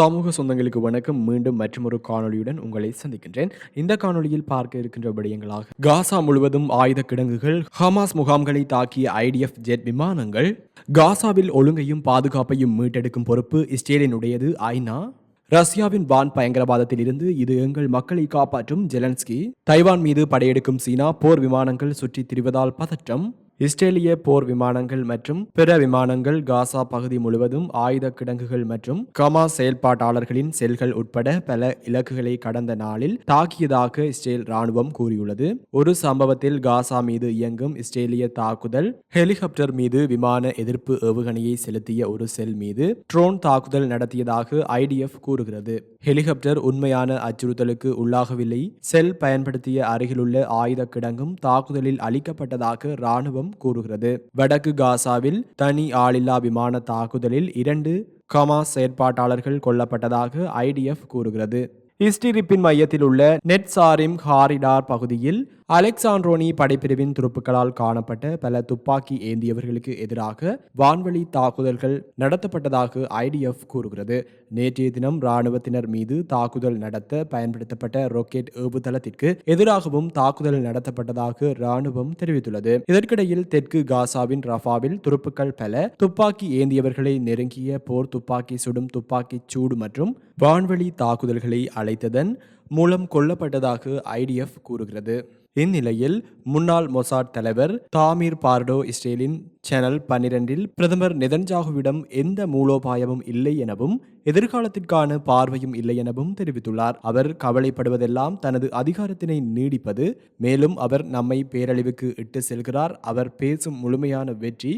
சமூக சொந்தங்களுக்கு வணக்கம். மீண்டும் மற்றொரு காணொளியுடன் உங்களை சந்திக்கின்றேன். இந்த காணொளியில் பார்க்க இருக்கின்ற விடயங்களாக காசா முழுவதும் ஆயுத கிடங்குகள் ஹமாஸ் முகாம்களை தாக்கிய ஐடிஎஃப் ஜெட் விமானங்கள் காசாவில் ஒழுங்கையும் பாதுகாப்பையும் மீட்டெடுக்கும் பொறுப்பு இஸ்ரேலினுடையது ஐநா. ரஷ்யாவின் வான் பயங்கரவாதத்தில் இருந்து இது எங்கள் மக்களை காப்பாற்றும் ஜெலன்ஸ்கி. தைவான் மீது படையெடுக்கும் சீனா போர் விமானங்கள் சுற்றித் திரிவதால் பதற்றம். இஸ்ரேலிய போர் விமானங்கள் மற்றும் பிற விமானங்கள் காசா பகுதி முழுவதும் ஆயுத கிடங்குகள் மற்றும் கமா செயல்பாட்டாளர்களின் செல்கள் உட்பட பல இலக்குகளை கடந்த நாளில் தாக்கியதாக இஸ்ரேல் ராணுவம் கூறியுள்ளது. ஒரு சம்பவத்தில் காசா மீது இயங்கும் இஸ்ரேலிய தாக்குதல் ஹெலிகாப்டர் மீது விமான எதிர்ப்பு ஏவுகணையை செலுத்திய ஒரு செல் மீது ட்ரோன் தாக்குதல் நடத்தியதாக ஐடிஎஃப் கூறுகிறது. ஹெலிகாப்டர் உண்மையான அச்சுறுத்தலுக்கு உள்ளாகவில்லை. செல் பயன்படுத்திய அருகிலுள்ள ஆயுத கிடங்கும் தாக்குதலில் அளிக்கப்பட்டதாக ராணுவம் கூறுகிறது. வடக்கு காசாவில் தனி ஆளில்லா விமான தாக்குதலில் இரண்டு கமாஸ் செயற்பாட்டாளர்கள் கொல்லப்பட்டதாக ஐடிஎஃப் கூறுகிறது. இஸ்டிரிப்பின் மையத்தில் உள்ள நெட்சாரிம் ஹாரிடார் பகுதியில் அலெக்சாண்ட்ரோனி படைப்பிரிவின் துருப்புக்களால் காணப்பட்ட பல துப்பாக்கி ஏந்தியவர்களுக்கு எதிராக வான்வழி தாக்குதல்கள் நடத்தப்பட்டதாக ஐடிஎஃப் கூறுகிறது. நேற்றைய தினம் ராணுவத்தினர் மீது தாக்குதல் நடத்த பயன்படுத்தப்பட்ட ராக்கெட் ஏவுதளத்திற்கு எதிராகவும் தாக்குதல் நடத்தப்பட்டதாக ராணுவம் தெரிவித்துள்ளது. இதற்கிடையில் தெற்கு காசாவின் ரஃபாவில் துருப்புக்கள் பல துப்பாக்கி ஏந்தியவர்களை நெருங்கிய போர் துப்பாக்கி சுடும் துப்பாக்கி சூடு மற்றும் வான்வழி தாக்குதல்களை அழைத்ததன் மூலம் கொல்லப்பட்டதாக ஐடிஎஃப் கூறுகிறது. இந்நிலையில் முன்னாள் மொசாட் தலைவர் தாமீர் பார்டோ இஸ்ரேலின் சேனல் பன்னிரண்டில் பிரதமர் நெதன்ஜாகுவிடம் எந்த மூலோபாயமும் இல்லை எனவும் எதிர்காலத்திற்கான பார்வையும் இல்லை எனவும் தெரிவித்துள்ளார். அவர் கவலைப்படுவதெல்லாம் தனது அதிகாரத்தினை நீடிப்பது மேலும் அவர் நம்மை பேரழிவுக்கு இட்டு செல்கிறார். அவர் பேசும் முழுமையான வெற்றி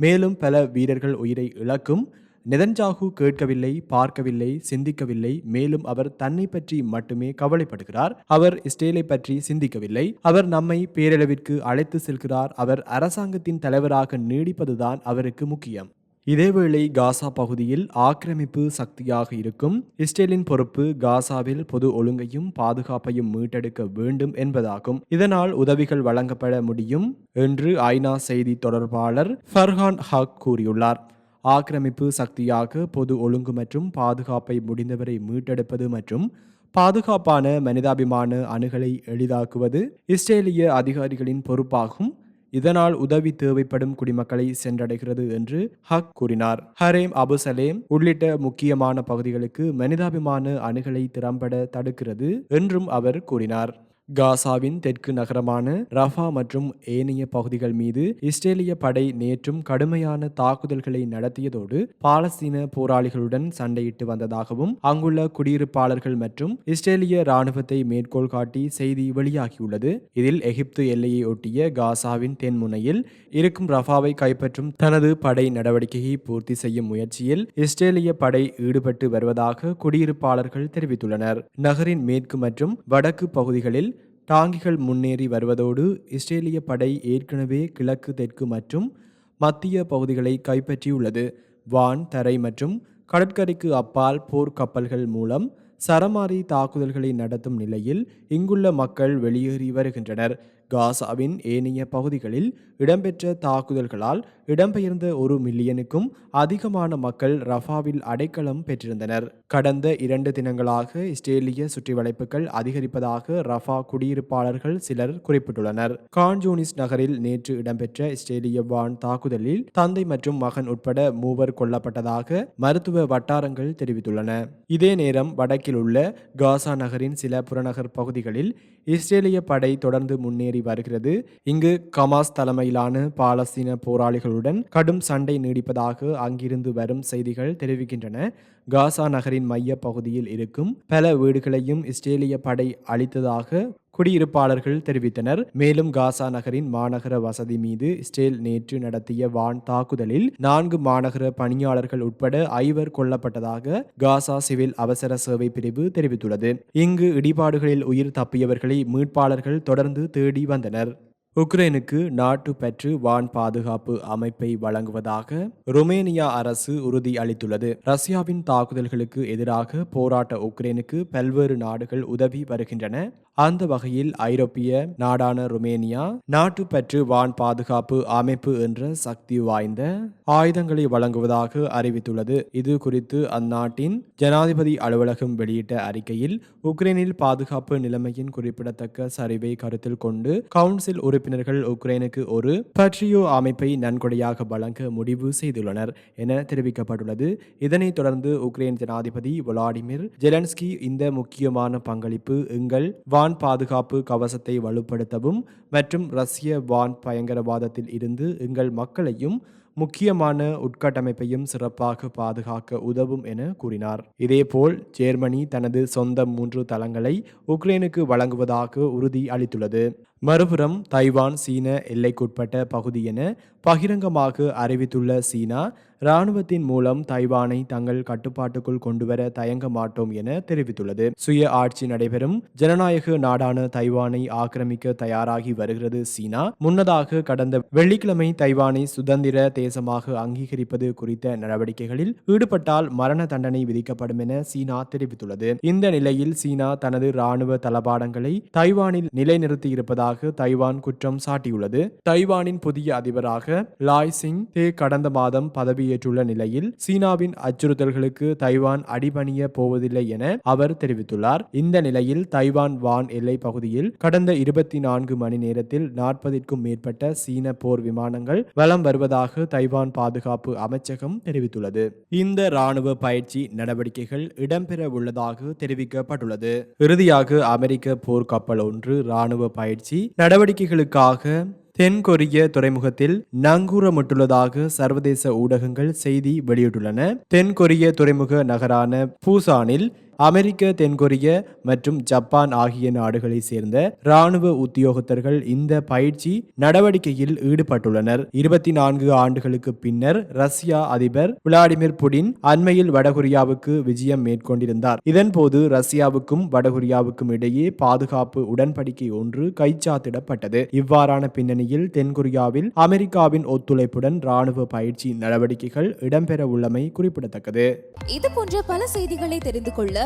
மேலும் பல வீரர்கள் உயிரை இழக்கும் நெதன்ஜாகு கேட்கவில்லை பார்க்கவில்லை சிந்திக்கவில்லை. மேலும் அவர் தன்னை பற்றி மட்டுமே கவலைப்படுகிறார். அவர் இஸ்ரேலை பற்றி சிந்திக்கவில்லை. அவர் நம்மை பேரளவிற்கு அழைத்து செல்கிறார். அவர் அரசாங்கத்தின் தலைவராக நீடிப்பதுதான் அவருக்கு முக்கியம். இதேவேளை காசா பகுதியில் ஆக்கிரமிப்பு சக்தியாக இருக்கும். இஸ்ரேலின் பொறுப்பு காசாவில் பொது ஒழுங்கையும் பாதுகாப்பையும் மீட்டெடுக்க வேண்டும் என்பதாகும். இதனால் உதவிகள் வழங்கப்பட முடியும் என்று ஐநா செய்தி தொடர்பாளர் ஃபர்ஹான் ஹக் கூறியுள்ளார். ஆக்கிரமிப்பு சக்தியாக பொது ஒழுங்கு மற்றும் பாதுகாப்பை முடிந்தவரை மீட்டெடுப்பது மற்றும் பாதுகாப்பான மனிதாபிமான அணுகலை எளிதாக்குவது இஸ்ரேலிய அதிகாரிகளின் பொறுப்பாகும். இதனால் உதவி தேவைப்படும் குடிமக்களை சென்றடைகிறது என்று ஹக் கூறினார். ஹரேம் அபுசலேம் உள்ளிட்ட முக்கியமான பகுதிகளுக்கு மனிதாபிமான அணுகலை திறம்பட தடுக்கிறது என்றும் அவர் கூறினார். காசாவின் தெற்கு நகரமான ரஃபா மற்றும் ஏனைய பகுதிகள் மீது இஸ்ரேலிய படை நேற்றும் கடுமையான தாக்குதல்களை நடத்தியதோடு பாலஸ்தீன போராளிகளுடன் சண்டையிட்டு வந்ததாகவும் அங்குள்ள குடியிருப்பாளர்கள் மற்றும் இஸ்ரேலிய ராணுவத்தை மேற்கோள் காட்டி செய்தி வெளியாகியுள்ளது. இதில் எகிப்து எல்லையை ஒட்டிய காசாவின் தென்முனையில் இருக்கும் ரஃபாவை கைப்பற்றும் தனது படை நடவடிக்கையை பூர்த்தி செய்யும் முயற்சியில் இஸ்ரேலிய படை ஈடுபட்டு வருவதாக குடியிருப்பாளர்கள் தெரிவித்துள்ளனர். நகரின் மேற்கு மற்றும் வடக்கு பகுதிகளில் டாங்கிகள் முன்னேறி வருவதோடு இஸ்ரேலிய படை ஏற்கனவே கிழக்கு தெற்கு மற்றும் மத்திய பகுதிகளை கைப்பற்றியுள்ளது. வான் தரை மற்றும் கடற்கரைக்கு அப்பால் போர்க்கப்பல்கள் மூலம் சரமாரி தாக்குதல்களை நடத்தும் நிலையில் இங்குள்ள மக்கள் வெளியேறி வருகின்றனர். காசாவின் ஏனைய பகுதிகளில் இடம்பெற்ற தாக்குதல்களால் இடம்பெயர்ந்த ஒரு மில்லியனுக்கும் அதிகமான மக்கள் ரஃபாவில் அடைக்கலம் பெற்றிருந்தனர். கடந்த இரண்டு தினங்களாக இஸ்ரேலிய சுற்றிவளைப்புகள் அதிகரிப்பதாக ரஃபா குடியிருப்பாளர்கள் சிலர் குறிப்பிட்டுள்ளனர். கான்ஜூனிஸ் நகரில் நேற்று இடம்பெற்ற இஸ்ரேலிய வான் தாக்குதலில் தந்தை மற்றும் மகன் உட்பட மூவர் கொல்லப்பட்டதாக மருத்துவ வட்டாரங்கள் தெரிவித்துள்ளன. இதே நேரம் வடக்கு வடக்கில் உள்ள காசா நகரின் சில புறநகர் பகுதிகளில் இஸ்ரேலிய படை தொடர்ந்து முன்னேறி வருகிறது. இங்கு கமாஸ் தலைமையிலான பாலஸ்தீன போராளிகளுடன் கடும் சண்டை நீடிப்பதாக அங்கிருந்து வரும் செய்திகள் தெரிவிக்கின்றன. காசா நகரின் மைய பகுதியில் இருக்கும் பல வீடுகளையும் இஸ்ரேலிய படை அளித்ததாக குடியிருப்பாளர்கள் தெரிவித்தனர். மேலும் காசா நகரின் மாநகர வசதி மீது இஸ்ரேல் நேற்று நடத்திய வான் தாக்குதலில் நான்கு மாநகர பணியாளர்கள் உட்பட ஐவர் கொல்லப்பட்டதாக காசா சிவில் அவசர சேவை பிரிவு தெரிவித்துள்ளது. இங்கு இடிபாடுகளில் உயிர் தப்பியவர்களை மீட்பாளர்கள் தொடர்ந்து தேடி வந்தனர். உக்ரைனுக்கு நாட்டு பற்று வான் பாதுகாப்பு அமைப்பை வழங்குவதாக ருமேனியா அரசு உறுதி அளித்துள்ளது. ரஷ்யாவின் தாக்குதல்களுக்கு எதிராக போராட்ட உக்ரைனுக்கு பல்வேறு நாடுகள் உதவி வருகின்றன. அந்த வகையில் ஐரோப்பிய நாடான ருமேனியா நாட்டுப்பற்று வான் பாதுகாப்பு அமைப்பு என்ற சக்தி வாய்ந்த ஆயுதங்களை வழங்குவதாக அறிவித்துள்ளது. இது குறித்து அந்நாட்டின் ஜனாதிபதி அலுவலகம் வெளியிட்ட அறிக்கையில் உக்ரைனில் பாதுகாப்பு நிலைமையின் குறிப்பிடத்தக்க சரிவை கருத்தில் கொண்டு கவுன்சில் உறுப்பினர்கள் உக்ரைனுக்கு ஒரு பட்ரியோ அமைப்பை நன்கொடையாக வழங்க முடிவு செய்துள்ளனர் என தெரிவிக்கப்பட்டுள்ளது. இதனைத் தொடர்ந்து உக்ரைன் ஜனாதிபதி விளாடிமிர் ஜெலன்ஸ்கி இந்த முக்கியமான பங்களிப்பு எங்கள் வான் பாதுகாப்பு கவசத்தை வலுப்படுத்தவும் மற்றும் ரஷ்ய வான் பயங்கரவாதத்தில் இருந்து எங்கள் மக்களையும் முக்கியமான உட்கட்டமைப்பையும் சிறப்பாக பாதுகாக்க உதவும் என கூறினார். இதேபோல் ஜெர்மனி தனது சொந்த மூன்று தளங்களை உக்ரைனுக்கு வழங்குவதாக உறுதி அளித்துள்ளது. மறுபுறம் தைவான் சீன எல்லைக்குட்பட்ட பகுதி என பகிரங்கமாக அறிவித்துள்ள சீனா இராணுவத்தின் மூலம் தைவானை தங்கள் கட்டுப்பாட்டுக்குள் கொண்டுவர தயங்க மாட்டோம் என தெரிவித்துள்ளது. சுய ஆட்சி நடைபெறும் ஜனநாயக நாடான தைவானை ஆக்கிரமிக்க தயாராகி வருகிறது சீனா. முன்னதாக கடந்த வெள்ளிக்கிழமை தைவானை சுதந்திர தேசமாக அங்கீகரிப்பது குறித்த நடவடிக்கைகளில் ஈடுபட்டால் மரண தண்டனை விதிக்கப்படும் என சீனா தெரிவித்துள்ளது. இந்த நிலையில் சீனா தனது இராணுவ தளபாடங்களை தைவானில் நிலைநிறுத்தியிருப்பதாக தைவான் குற்றம் சாட்டியுள்ளது. தைவானின் புதிய அதிபராக லாய் சிங் தே கடந்த மாதம் பதவியேற்றுள்ள நிலையில் சீனாவின் அச்சுறுத்தல்களுக்கு தைவான் அடிபணிய போவதில்லை என அவர் தெரிவித்துள்ளார். இந்த நிலையில் தைவான் வான் எல்லை பகுதியில் கடந்த இருபத்தி நான்கு மணி நேரத்தில் நாற்பதிற்கும் மேற்பட்ட சீன போர் விமானங்கள் வலம் வருவதாக தைவான் பாதுகாப்பு அமைச்சகம் தெரிவித்துள்ளது. இந்த ராணுவ பயிற்சி நடவடிக்கைகள் இடம்பெற உள்ளதாக தெரிவிக்கப்பட்டுள்ளது. இறுதியாக அமெரிக்க போர்க்கப்பல் ஒன்று ராணுவ பயிற்சி நடவடிக்கைகளுக்காக தென்கொரிய துறைமுகத்தில் நங்கூரமிட்டுள்ளதாக சர்வதேச ஊடகங்கள் செய்தி வெளியிட்டுள்ளன. தென்கொரிய துறைமுக நகரான பூசானில் அமெரிக்க தென்கொரிய மற்றும் ஜப்பான் ஆகிய நாடுகளை சேர்ந்த ராணுவ உத்தியோகத்தர்கள் இந்த பயிற்சி நடவடிக்கையில் ஈடுபட்டுள்ளனர். இருபத்தி நான்கு ஆண்டுகளுக்கு பின்னர் ரஷ்யா அதிபர் விளாடிமிர் புடின் அண்மையில் வடகொரியாவுக்கு விஜயம் மேற்கொண்டிருந்தார். இதன்போது ரஷ்யாவுக்கும் வடகொரியாவுக்கும் இடையே பாதுகாப்பு உடன்படிக்கை ஒன்று கைச்சாத்திடப்பட்டது. இவ்வாறான பின்னணியில் தென்கொரியாவில் அமெரிக்காவின் ஒத்துழைப்புடன் ராணுவ பயிற்சி நடவடிக்கைகள் இடம்பெற உள்ளமை குறிப்பிடத்தக்கது. இது போன்ற பல செய்திகளை தெரிந்து கொள்ள